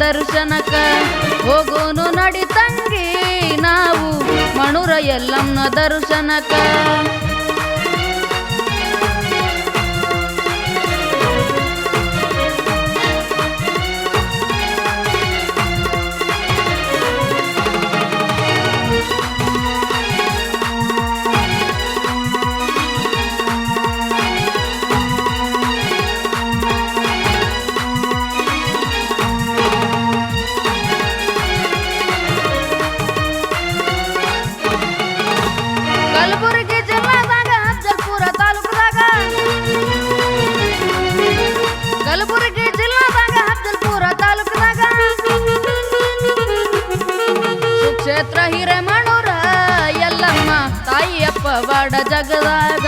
ದರ್ಶನಕ ಹೋಗೋನು ನಡಿ ತಂಗಿ ನಾವು ಮಣುರ ಎಲ್ಲಮ್ಮ ದರ್ಶನಕ. ಕಲಬುರಗಿ ಜಿಲ್ಲಾದಾಗ ಅಫ್ಜಲ್ಪುರ ತಾಲೂಕದಾಗ. ಸುಕ್ಷೇತ್ರ ಹಿರೇಮಣೂರ ಎಲ್ಲಮ್ಮ ತಾಯಿಯಪ್ಪ ವಾಡ ಜಗದಾಗ.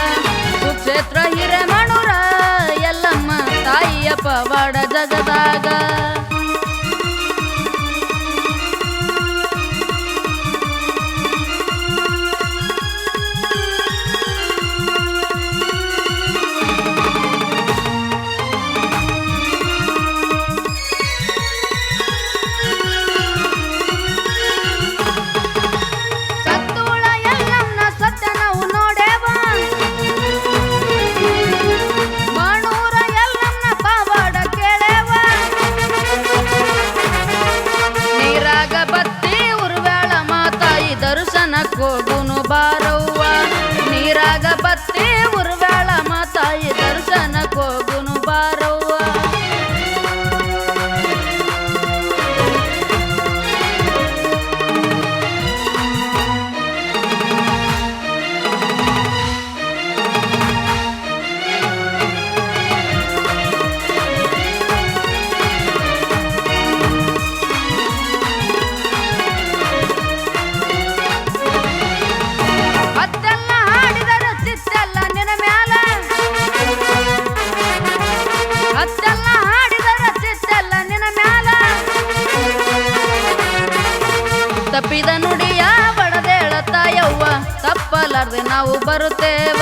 ಮಾತಾಡ್ದೆ ನಾವು ಬರುತ್ತೇವ?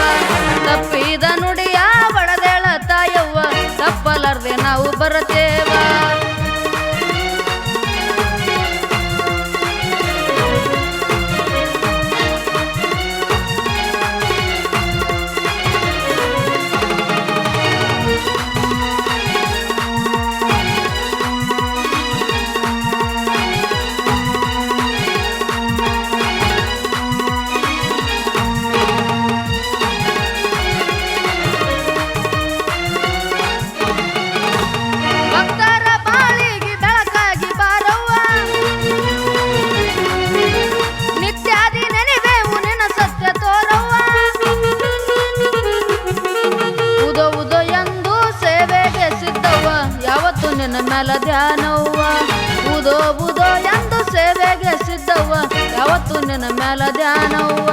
ತಪ್ಪಿ ಧ್ಯಾನಲ ಧ್ಯಾನವ್ವ. ಬುದೋ ಬುದೋ ಎಂದು ಸೇವೆಗೆ ಸಿದ್ಧವ್ವ ಯಾವತ್ತು ನಿನ್ನ ಮ್ಯಾಲ ಧ್ಯಾನವ್ವ.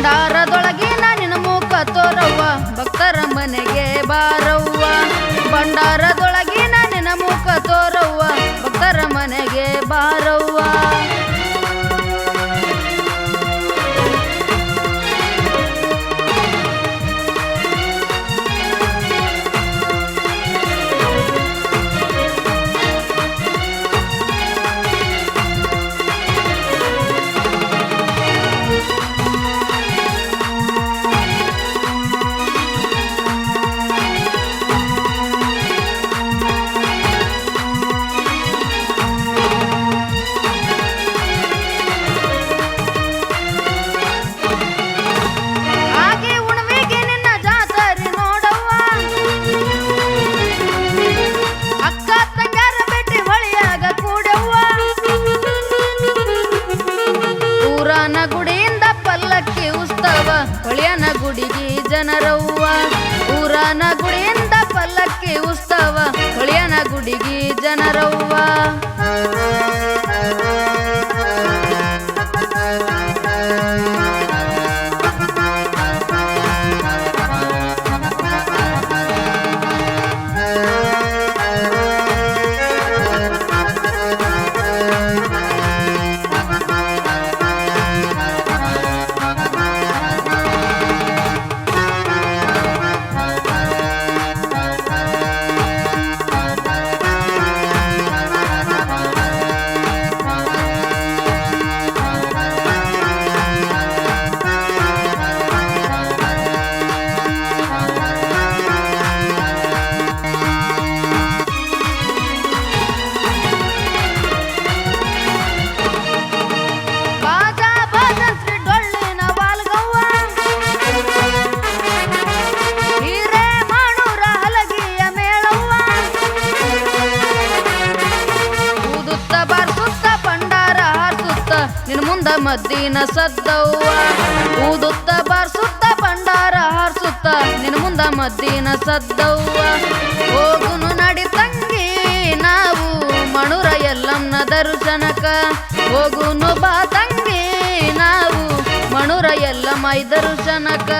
andar ಗುಡಿಗಿ ಜನರವ್ವ. ಮದ್ದಿನ ಸದ್ದವ್ವ. ಊದುತ್ತ, ಬಾರ್ಸುತ್ತ, ಭಂಡಾರ ಹಾರಿಸುತ್ತ. ನಿನ್ನ ಮುಂದ ಮದ್ದಿನ ಸದ್ದವ್ವ. ಹೋಗುನು ನಡಿ ತಂಗಿ, ನಾವು ಮಣುರ ಎಲ್ಲಮ್ಮನ ದರ್ಶನಕ. ಹೋಗುನು ಬಾ ತಂಗಿ, ನಾವು ಮಣುರ ಎಲ್ಲಮ್ಮ ದರ್ಶನಕ.